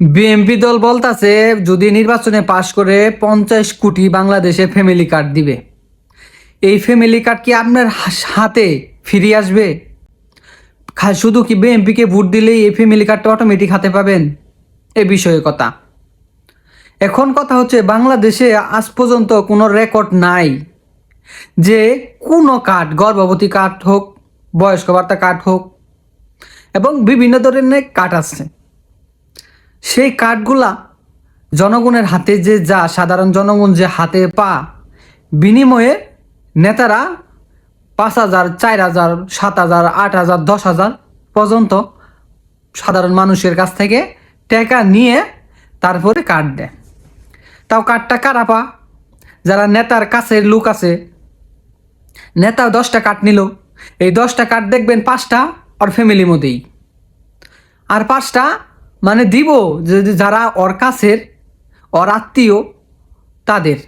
BMP দল বলতাছে, যদি নির্বাচনে পাশ করে পঞ্চাশ কোটি বাংলাদেশে ফ্যামিলি কার্ড দিবে। এই ফ্যামিলি কার্ড কি আপনার হাতে ফিরে আসবে? শুধু কি বিএমপিকে ভোট দিলেই এই ফ্যামিলি কার্ডটা অটোমেটিক হাতে পাবেন? এ বিষয়ে কথা। এখন কথা হচ্ছে, বাংলাদেশে আজ পর্যন্ত কোনো রেকর্ড নাই যে কোনো কার্ড গর্ভবতী কার্ড হোক, বয়স্ক বার্তা কার্ড হোক, এবং বিভিন্ন ধরনের কার্ড আছে। সেই কার্ডগুলা জনগণের হাতে যে যা, সাধারণ জনগণ যে হাতে পা, বিনিময়ে নেতারা পাঁচ হাজার, চার হাজার, সাত হাজার, আট হাজার, দশ হাজার পর্যন্ত সাধারণ মানুষের কাছ থেকে টাকা নিয়ে তারপরে কার্ড দেয়। তাও কার্ডটা কারা পা? যারা নেতার কাছের লোক আছে। নেতা দশটা কার্ড নিল। এই দশটা কার্ড দেখবেন পাঁচটা ওর ফ্যামিলির মধ্যেই। আর পাঁচটা মানে দিব যে যে যারা ওর কাছের, ওর আত্মীয়, তাদের।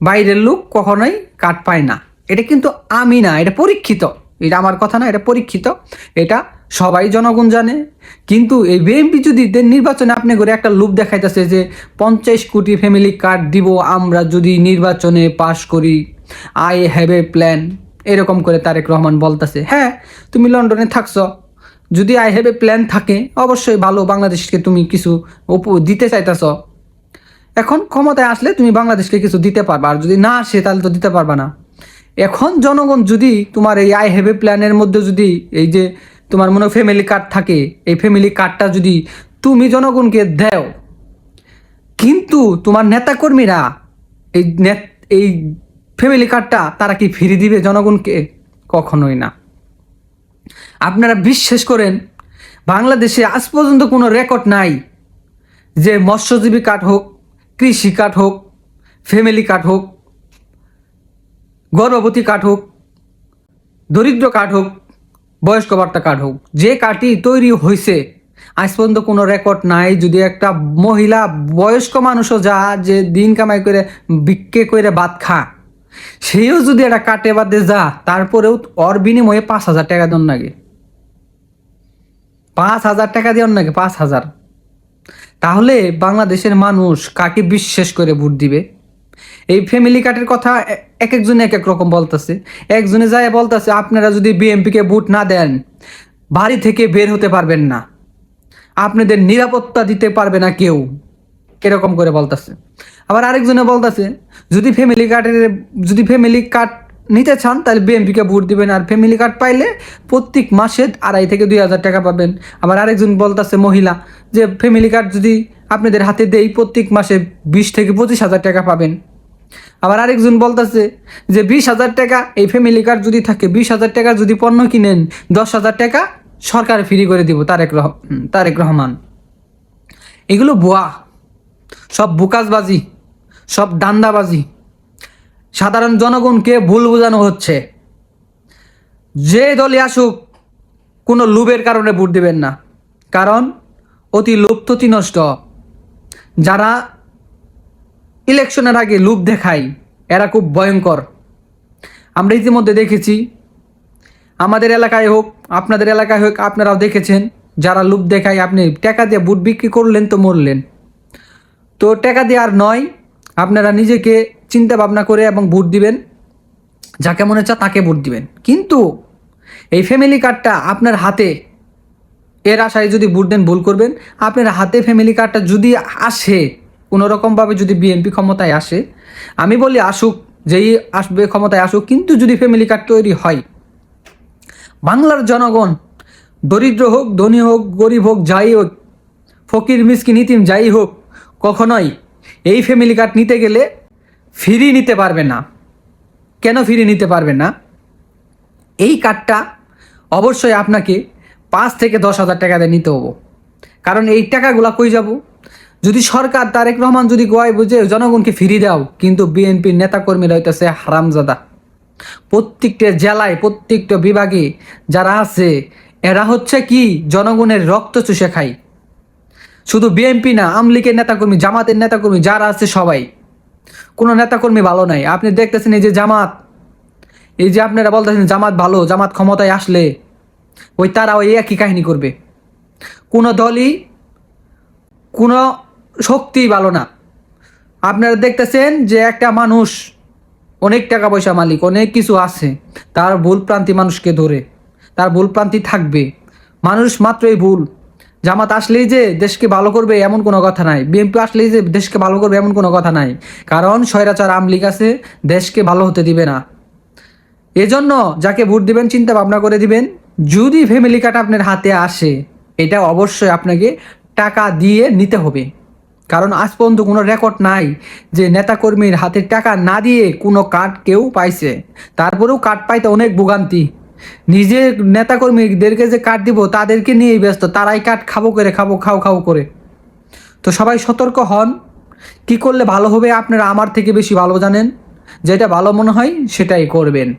বাইরের লোক কখনোই কাট পায় না। এটা কিন্তু আমি না, এটা পরীক্ষিত। এটা আমার কথা না, এটা পরীক্ষিত। এটা সবাই জনগণ জানে। কিন্তু এই বিএনপি যদি নির্বাচনে আপনি করে একটা লোভ দেখাইতেছে যে পঞ্চাশ কোটি ফ্যামিলি কার্ড দিব, আমরা যদি নির্বাচনে পাশ করি আই হ্যাভ এ প্ল্যান এরকম করে তারেক রহমান বলতেছে। হ্যাঁ তুমি লন্ডনে থাকছো যদি আই হ্যাভ এ প্ল্যান থাকে, অবশ্যই ভালো বাংলাদেশকে তুমি কিছু দিতে চাইতেছ। এখন ক্ষমতায় আসলে তুমি বাংলাদেশকে কিছু দিতে পারবা, আর যদি না আসে তাহলে তো দিতে পারবা না। এখন জনগণ যদি তোমার এই আই হ্যাভ এ প্ল্যানের মধ্যে যদি এই যে তোমার মনে ফ্যামিলি কার্ড থাকে, এই ফ্যামিলি কার্ডটা যদি তুমি জনগণকে দেও, কিন্তু তোমার নেতাকর্মীরা এই এই ফ্যামিলি কার্ডটা তারা কি ফিরে দিবে জনগণকে? কখনোই না। আপনারা বিশ্বাস করেন, বাংলাদেশে আজ পর্যন্ত কোনো রেকর্ড নাই যে মৎস্যজীবী কাঠ হোক, কৃষি কাঠ হোক ফ্যামিলি কাঠ হোক, গর্ভবতী কাঠ হোক, দরিদ্র কাঠ হোক, বয়স্ক বার্তা কাঠ হোক, যে কার্ডটি তৈরি হয়েছে আজ পর্যন্ত কোনো রেকর্ড নাই। যদি একটা মহিলা বয়স্ক মানুষও যা যে দিন কামাই করে, বিক্রে করে ভাত খা সেও যদি একটা কাটে বাদে যা, তারপরেও ওর বিনিময়ে পাঁচ হাজার টাকা দেন লাগে পাঁচ হাজার টাকা দিয়ে নাকি পাঁচ হাজার। তাহলে বাংলাদেশের মানুষ কাকে বিশ্বাস করে ভোট দিবে? এই ফ্যামিলি কার্ডের কথা এক একজনে এক এক রকম বলতেছে। একজনে যায় বলতেছে, আপনারা যদি বিএমপিকে ভোট না দেন, বাড়ি থেকে বের হতে পারবেন না। আপনাদের নিরাপত্তা দিতে পারবে না কেউ। এরকম করে বলতেছে। আবার আরেকজনে বলতেছে, যদি ফ্যামিলি কার্ডের যদি ফ্যামিলি কার্ড নিতে চান, তাহলে বিএমপিকে ভোট দিবেন। আর ফ্যামিলি কার্ড পাইলে প্রত্যেক মাসে আড়াই থেকে দুই হাজার টাকা পাবেন। আবার আরেকজন বলতেছে, মহিলা, যে ফ্যামিলি কার্ড যদি আপনাদের হাতে দেই, প্রত্যেক মাসে বিশ থেকে পঁচিশ হাজার টাকা পাবেন। আবার আরেকজন বলতেছে, যে বিশ হাজার টাকা, এই ফ্যামিলি কার্ড যদি থাকে, বিশ হাজার টাকা যদি পণ্য কিনেন, দশ হাজার টাকা সরকার ফ্রি করে দিব, তারেক রহ তারেক রহমান। এগুলো বুয়া সব বুকাসবাজি সব দান্দাবাজি। সাধারণ জনগণকে ভুল বোঝানো হচ্ছে। যে দলই আসুক, কোনো লোভের কারণে ভোট দেবেন না। কারণ, অতি লোভ ততি নষ্ট। যারা ইলেকশনের আগে লোভ দেখায়, এরা খুব ভয়ঙ্কর। আমরা ইতিমধ্যে দেখেছি, আমাদের এলাকায় হোক, আপনাদের এলাকায় হোক, আপনারাও দেখেছেন, যারা লোভ দেখায়, আপনি টাকা দিয়ে বুট বিক্রি করলেন তো মরলেন। তো টাকা দিয়ে আর নয়, আপনারা নিজেকে চিন্তা ভাবনা করে এবং ভোট দিবেন, যাকে মনে চায় তাকে ভোট দিবেন। কিন্তু এই ফ্যামিলি কার্ডটা আপনার হাতে, এর আশায় যদি ভোট দেন, ভুল করবেন। আপনার হাতে ফ্যামিলি কার্ডটা যদি আসে কোনো রকমভাবে যদি বিএনপি ক্ষমতায় আসে, আমি বলি আসুক, যেই আসবে, ক্ষমতায় আসুক, কিন্তু যদি ফ্যামিলি কার্ড তৈরি হয়, বাংলার জনগণ, দরিদ্র হোক, ধনী হোক, গরিব হোক, যাই হোক, ফকির, মিসকিন, ইতিম, যাই হোক কখনোই এই ফ্যামিলি কার্ড নিতে গেলে ফ্রি নিতে পারবে না। কেন ফ্রি নিতে পারবে না? এই কার্ডটা অবশ্যই আপনাকে পাঁচ থেকে দশ হাজার টাকা দিয়ে নিতে হব। কারণ এই টাকাগুলা কই যাব? যদি সরকার তারেক রহমান যদি গোয়ায় বুঝে, জনগণকে ফিরি দাও, কিন্তু বিএনপির নেতাকর্মীরা হইতেছে হারামজাদা। প্রত্যেকটা জেলায়, প্রত্যেকটা বিভাগে যারা আছে, এরা হচ্ছে কি? জনগণের রক্ত চুষে খায়। শুধু বিএনপি না আমলিকের নেতাকর্মী, জামাতের নেতাকর্মী, যারা আছে সবাই। কোনো নেতাকর্মী ভালো নাই। আপনি দেখতেছেন এই যে জামাত। এই যে আপনারা বলতেছেন জামাত ভালো, জামাত ক্ষমতায় আসলে ওই তারা ওই একই কাহিনী করবে। কোনো দলই কোনো শক্তিই ভালো না। আপনারা দেখতেছেন যে একটা মানুষ, অনেক টাকা পয়সা মালিক, অনেক কিছু আছে, তার ভুল প্রান্তি মানুষকে ধরে, তার ভুল প্রান্তি থাকবে। মানুষ মাত্রই ভুল। জামাত আসলেই যে দেশকে ভালো করবে এমন কোনো কথা নাই। বিএনপি আসলেই যে দেশকে ভালো করবে এমন কোনো কথা নাই। কারণ স্বৈরাচার আমলিক আছে, দেশকে ভালো হতে দিবে না। এজন্য যাকে ভোট দিবেন, চিন্তা ভাবনা করে দিবেন, যদি ফ্যামিলি কার্ড আপনার হাতে আসে, এটা অবশ্যই আপনাকে টাকা দিয়ে নিতে হবে। কারণ আজ পর্যন্ত কোনো রেকর্ড নাই যে নেতাকর্মীর হাতে টাকা না দিয়ে কোনো কার্ড কেউ পাইছে। তারপরেও কার্ড পাইতে অনেক ভোগান্তি। নিজে নেতাকর্মীদেরকে যে কাঠ দিব, তাদেরকে নিয়েই ব্যস্ত। তারাই কাঠ খাব করে, খাব, খাও খাও করে। তো সবাই সতর্ক হন। কি করলে ভালো হবে আপনারা আমার থেকে বেশি ভালো জানেন। যেটা ভালো মনে হয় সেটাই করবেন।